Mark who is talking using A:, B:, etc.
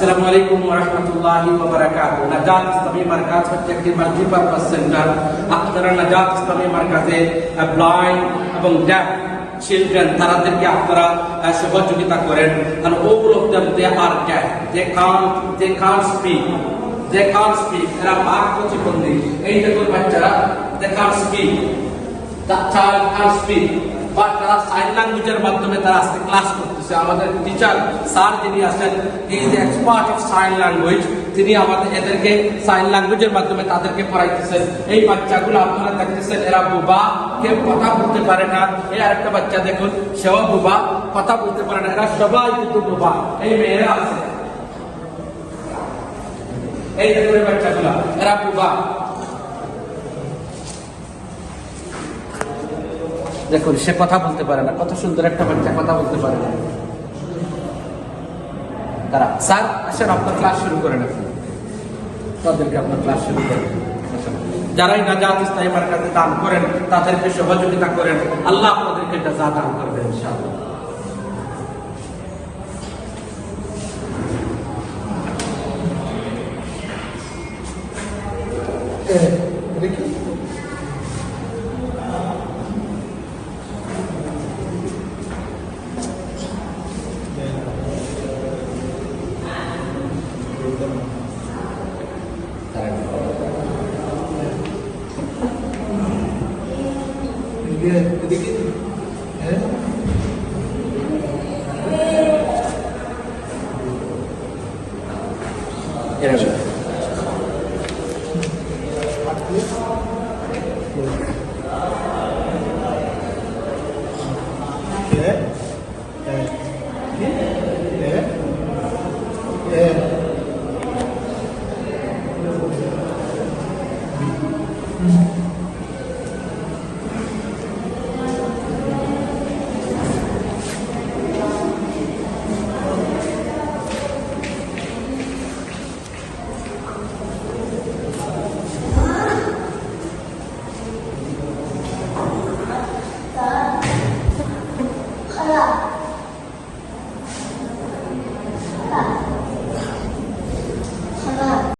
A: আলাইকুম ওয়া রাহমাতুল্লাহি ওয়া বারাকাতুহু। নাজাত ইসলামী মার্কাজ হচ্ছে একটি মাল্টিপারপাস সেন্টার। আপনারা নাজাত ইসলামী মার্কাজে ব্লাইন্ড এবং ডেফ চিলড্রেন তাদেরকে আপনারা সহযোগিতা করেন। কারণ of them they are deaf they can't they can't speak they can't এরা বাক প্রতিবন্ধী। এই দেখুন বাচ্চারা they can't speak the child can't speak but তারা সাইন ল্যাঙ্গুয়েজের মাধ্যমে তারা আজকে ক্লাস করতেছে আমাদের টিচার স্যার যিনি আছেন is expert of sign language তিনি আমাদের এদেরকে সাইন ল্যাঙ্গুয়েজের মাধ্যমে তাদেরকে পড়াইতেছেন। এই বাচ্চাগুলো আপনারা দেখতেছেন, এরা বুবা। কেউ কথা বলতে পারে না। এই আরেকটা বাচ্চা দেখুন, সেও বুবা। কথা বলতে পারে না। এরা সবাই কিন্তু বুবা। এই মেয়েরা আছে। এই দেখুন বাচ্চাগুলা, এরা বুবা। দেখুন, সে কথা বলতে পারে না। কত সুন্দর একটা বাচ্চা, কথা বলতে পারে না। তারা স্যার, আসেন, আপনার ক্লাস শুরু করেন আপনি তাদেরকে আপনার ক্লাস শুরু আসেন। যারাই নাজাত, ইসলামী মার্কাতে দান করেন, তাদেরকে সহযোগিতা করেন, আল্লাহ আপনাদেরকে যা দান করবেন ইনশাআল্লাহ।
B: Ya Yeah. us.